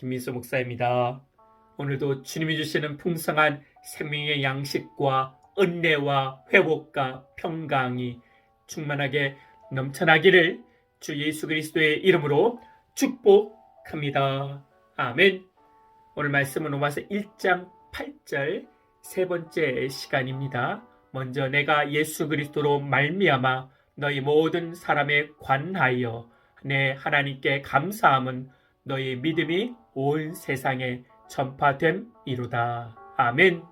김민수 목사입니다. 오늘도 주님이 주시는 풍성한 생명의 양식과 은혜와 회복과 평강이 충만하게 넘쳐나기를 주 예수 그리스도의 이름으로 축복합니다. 아멘. 오늘 말씀은 로마서 1장 8절 세 번째 시간입니다. 먼저 내가 예수 그리스도로 말미암아 너희 모든 사람에 관하여 내 하나님께 감사함은 너희 믿음이 온 세상에 전파됨이로다. 아멘.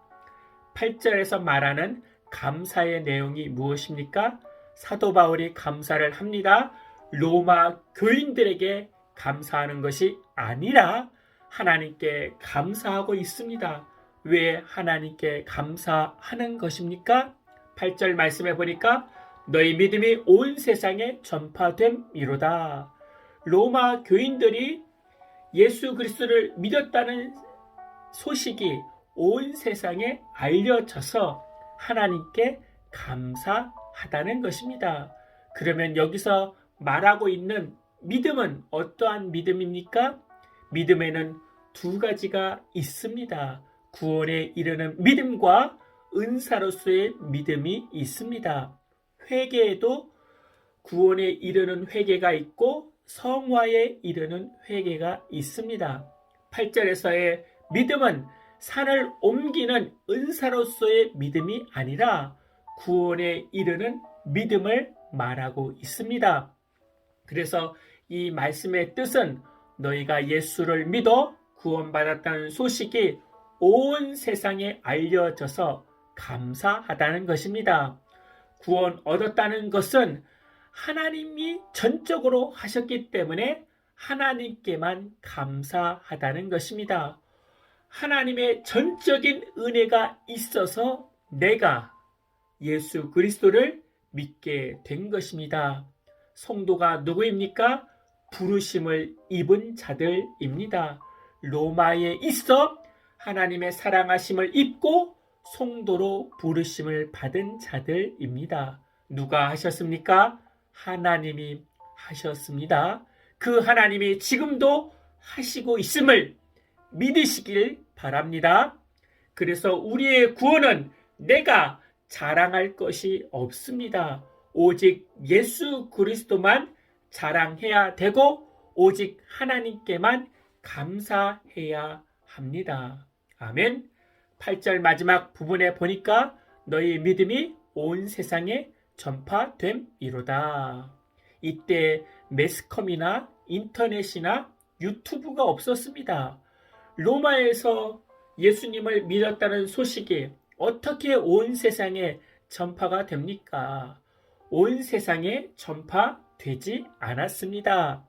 8절에서 말하는 감사의 내용이 무엇입니까? 사도 바울이 감사를 합니다. 로마 교인들에게 감사하는 것이 아니라 하나님께 감사하고 있습니다. 왜 하나님께 감사하는 것입니까? 8절 말씀해 보니까 너희 믿음이 온 세상에 전파됨이로다. 로마 교인들이 예수 그리스도를 믿었다는 소식이 온 세상에 알려져서 하나님께 감사하다는 것입니다. 그러면 여기서 말하고 있는 믿음은 어떠한 믿음입니까? 믿음에는 두 가지가 있습니다. 구원에 이르는 믿음과 은사로서의 믿음이 있습니다. 회개에도 구원에 이르는 회개가 있고 성화에 이르는 회개가 있습니다. 8절에서의 믿음은 산을 옮기는 은사로서의 믿음이 아니라 구원에 이르는 믿음을 말하고 있습니다. 그래서 이 말씀의 뜻은 너희가 예수를 믿어 구원받았다는 소식이 온 세상에 알려져서 감사하다는 것입니다. 구원 얻었다는 것은 하나님이 전적으로 하셨기 때문에 하나님께만 감사하다는 것입니다. 하나님의 전적인 은혜가 있어서 내가 예수 그리스도를 믿게 된 것입니다. 성도가 누구입니까? 부르심을 입은 자들입니다. 로마에 있어 하나님의 사랑하심을 입고 성도로 부르심을 받은 자들입니다. 누가 하셨습니까? 하나님이 하셨습니다. 그 하나님이 지금도 하시고 있음을 믿으시길 바랍니다. 그래서 우리의 구원은 내가 자랑할 것이 없습니다. 오직 예수 그리스도만 자랑해야 되고 오직 하나님께만 감사해야 합니다. 아멘. 8절 마지막 부분에 보니까 너희 믿음이 온 세상에 전파됨이로다. 이때 매스컴이나 인터넷이나 유튜브가 없었습니다. 로마에서 예수님을 믿었다는 소식이 어떻게 온 세상에 전파가 됩니까? 온 세상에 전파되지 않았습니다.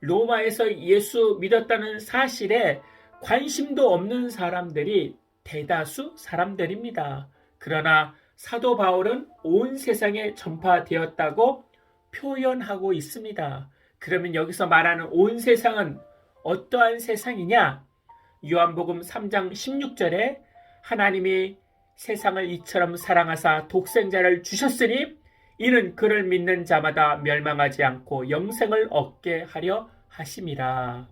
로마에서 예수 믿었다는 사실에 관심도 없는 사람들이 대다수 사람들입니다. 그러나 사도 바울은 온 세상에 전파되었다고 표현하고 있습니다. 그러면 여기서 말하는 온 세상은 어떠한 세상이냐? 요한복음 3장 16절에 하나님이 세상을 이처럼 사랑하사 독생자를 주셨으니 이는 그를 믿는 자마다 멸망하지 않고 영생을 얻게 하려 하심이라.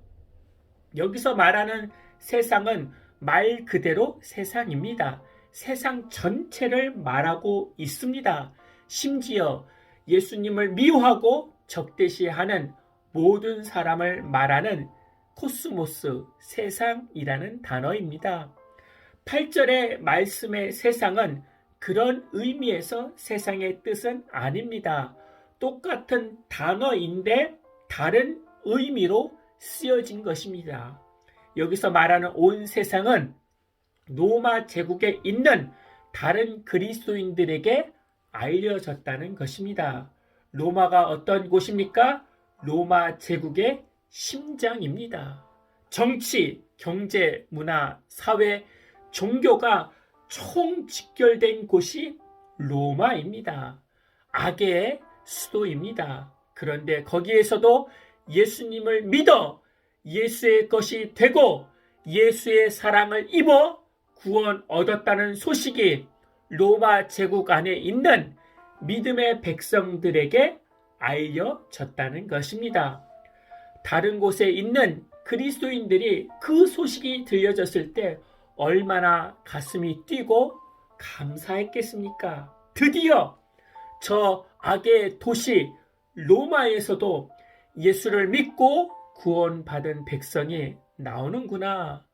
여기서 말하는 세상은 말 그대로 세상입니다. 세상 전체를 말하고 있습니다. 심지어 예수님을 미워하고 적대시하는 모든 사람을 말하는 코스모스, 세상이라는 단어입니다. 8절의 말씀의 세상은 그런 의미에서 세상의 뜻은 아닙니다. 똑같은 단어인데 다른 의미로 쓰여진 것입니다. 여기서 말하는 온 세상은 로마 제국에 있는 다른 그리스도인들에게 알려졌다는 것입니다. 로마가 어떤 곳입니까? 로마 제국의 심장입니다. 정치, 경제, 문화, 사회, 종교가 총 직결된 곳이 로마입니다. 악의 수도입니다. 그런데 거기에서도 예수님을 믿어 예수의 것이 되고 예수의 사랑을 입어 구원 얻었다는 소식이 로마 제국 안에 있는 믿음의 백성들에게 알려졌다는 것입니다. 다른 곳에 있는 그리스도인들이 그 소식이 들려졌을 때 얼마나 가슴이 뛰고 감사했겠습니까? 드디어 저 악의 도시 로마에서도 예수를 믿고 구원받은 백성이 나오는구나.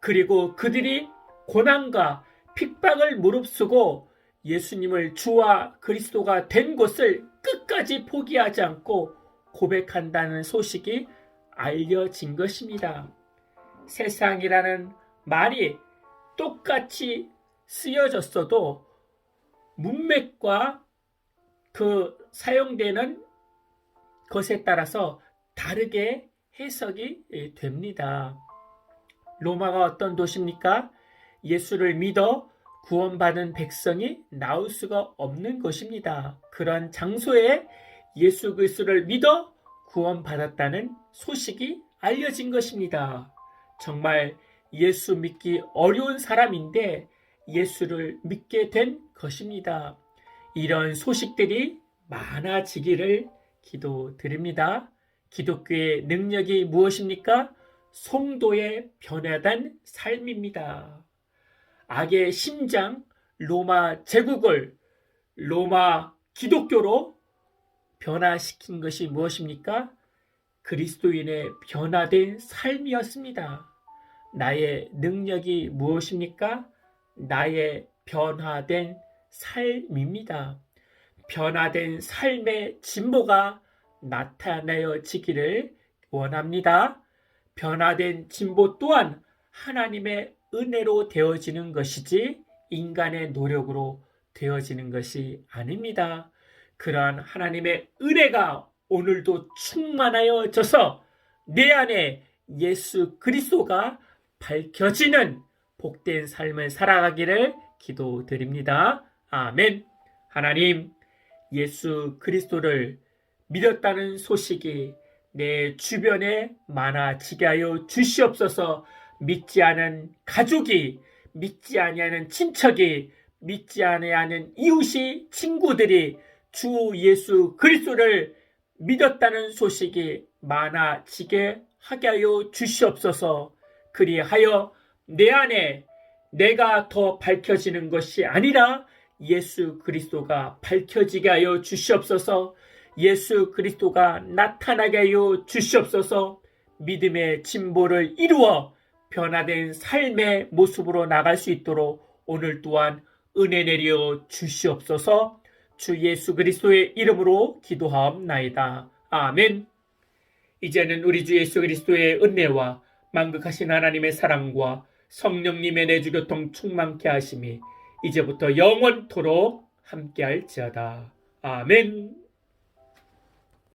그리고 그들이 고난과 핍박을 무릅쓰고 예수님을 주와 그리스도가 된 것을 끝까지 포기하지 않고 고백한다는 소식이 알려진 것입니다. 세상이라는 말이 똑같이 쓰여졌어도 문맥과 그 사용되는 것에 따라서 다르게 해석이 예, 됩니다. 로마가 어떤 도시입니까? 예수를 믿어 구원받은 백성이 나올 수가 없는 것입니다. 그런 장소에 예수 그리스도를 믿어 구원받았다는 소식이 알려진 것입니다. 정말 예수 믿기 어려운 사람인데 예수를 믿게 된 것입니다. 이런 소식들이 많아지기를 기도드립니다. 기독교의 능력이 무엇입니까? 송도의 변화된 삶입니다. 악의 심장 로마 제국을 로마 기독교로 변화시킨 것이 무엇입니까? 그리스도인의 변화된 삶이었습니다. 나의 능력이 무엇입니까? 나의 변화된 삶입니다. 변화된 삶의 진보가 나타내어지기를 원합니다. 변화된 진보 또한 하나님의 은혜로 되어지는 것이지 인간의 노력으로 되어지는 것이 아닙니다. 그러한 하나님의 은혜가 오늘도 충만하여져서 내 안에 예수 그리스도가 밝혀지는 복된 삶을 살아가기를 기도드립니다. 아멘. 하나님, 예수 그리스도를 믿었다는 소식이 내 주변에 많아지게 하여 주시옵소서 믿지 않은 가족이, 믿지 아니하는 친척이, 믿지 아니하는 이웃이, 친구들이 주 예수 그리스도를 믿었다는 소식이 많아지게 하게 하여 주시옵소서. 그리하여 내 안에 내가 더 밝혀지는 것이 아니라 예수 그리스도가 밝혀지게 하여 주시옵소서. 예수 그리스도가 나타나게 하여 주시옵소서. 믿음의 진보를 이루어 변화된 삶의 모습으로 나갈 수 있도록 오늘 또한 은혜 내려 주시옵소서 주 예수 그리스도의 이름으로 기도하옵나이다. 아멘. 이제는 우리 주 예수 그리스도의 은혜와 만극하신 하나님의 사랑과 성령님의 내주교통 충만케 하심이 이제부터 영원토록 함께할지어다. 아멘.